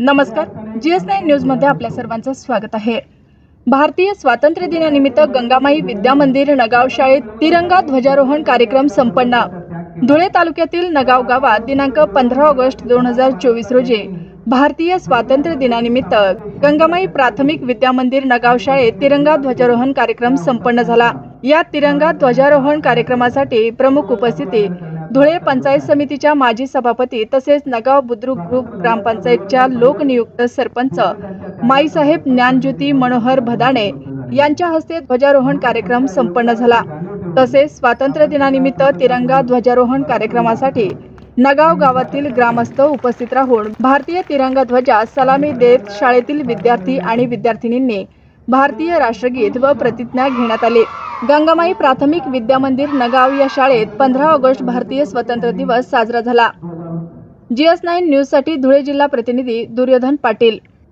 नमस्कार. G S nine न्यूजमध्ये आपल्या सर्वांचं स्वागत आहे. भारतीय स्वातंत्र्य दिनानिमित्त गंगामाई विद्या मंदिर नगाव शाळेत तिरंगा ध्वजारोहण कार्यक्रम संपन्न. धुळे तालुक्यातील नगाव गावात दिनांक पंधरा ऑगस्ट दोन हजार चोवीस रोजी भारतीय स्वातंत्र्य दिनानिमित्त गंगामाई प्राथमिक विद्या मंदिर नगाव शाळेत तिरंगा ध्वजारोहण कार्यक्रम संपन्न झाला. या तिरंगा ध्वजारोहण कार्यक्रमासाठी प्रमुख उपस्थिती धुळे पंचायत समितीच्या माजी सभापती तसेच नगाव बुद्रुक ग्रुप ग्रामपंचायतच्या लोकनियुक्त सरपंच माईसाहेब ज्ञानज्योती मनोहर भदाणे यांच्या हस्ते ध्वजारोहण कार्यक्रम संपन्न झाला. तसेच स्वातंत्र्य दिनानिमित्त तिरंगा ध्वजारोहण कार्यक्रमासाठी नगाव गावातील ग्रामस्थ उपस्थित राहून भारतीय तिरंगा ध्वजा सलामी देत शाळेतील विद्यार्थी आणि विद्यार्थिनींनी भारतीय राष्ट्रगीत व प्रतिज्ञा घेण्यात आली. गंगामाई प्राथमिक विद्या मंदिर नगाव या शाळेत पंधरा ऑगस्ट भारतीय स्वतंत्र दिवस साजरा झाला. जीएस नाईन न्यूजसाठी धुळे जिल्हा प्रतिनिधी दुर्योधन पाटील.